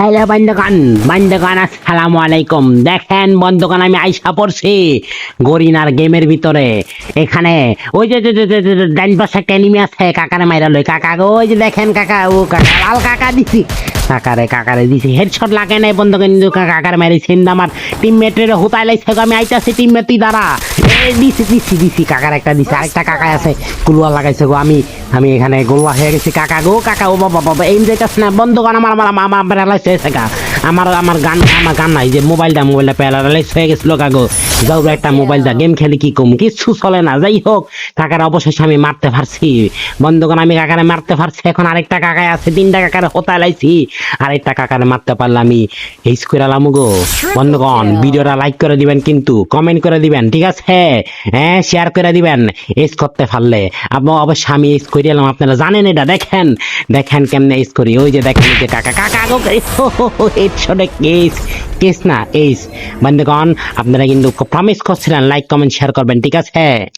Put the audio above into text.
Hello বন্ধুগণ বন্ধুগণ আসসালামু আলাইকুম দেখেন বন্ধুগণ, আমি আইসা পড়ছি গরিনার গেমের ভিতরে। এখানে ওই যে ডাইন পাশে একটা এনিমি আছে, কাকারে মাইরা লই। কাকা ওই যে দেখেন কাকা, ও কাকা, লাল কাকা দিছি। কাকারে কাকারে দিছি। হেডশট লাগে নাই বন্ধুগণ, কিন্তু কাকারে মারিছি আমার টিমমেটের হুতাই লাইছে আমি আইতাছি টিমমেট দ্বারা দিছি দিছি দিছি কাকার একটা দিছি আরেকটা কাকা আছে কুলুয়া লাগাইছে গো আমি আমি এখানে গোল্লা হয়ে গেছি কাকা গো কাকা ও বাবা বাবা এই না বন্ধুগণ আমার আমার আমার আমার প্যারালাইস হয়েছে গা আমার আমার গান আমার গান নাই যে মোবাইলটা মোবাইলটা প্যারালাইস হয়ে গেছিল কাগো যাও একটা মোবাইলটা গেম খেলি কি কম কিচ্ছু চলে না যাই হোক কাকার অবশেষে আমি মারতে পারছি বন্ধুগণ আমি কাকারে মারতে পারছি এখন আরেকটা কাকায় আছে তিনটা কাকারে হোতায় লাইছি আরেকটা কাকারে মারতে পারলে আমি এইস করে আলাম গো বন্ধুগণ ভিডিওটা লাইক করে দিবেন কিন্তু কমেন্ট করে দিবেন ঠিক আছে? হ্যাঁ শেয়ার করে দিবেন। এস করতে পারলে। আপনি অবশ্যই আমি এস করে এলাম, আপনারা জানেন এটা। দেখেন দেখেন কেমনে এস করি। ওই যে দেখেন যে কাকা। কাকা হেডশটে কেস কেস না এইস বন্ধুগণ, আপনারা কিন্তু প্রমিস করছিলেন লাইক কমেন্ট শেয়ার করবেন, ঠিক আছে?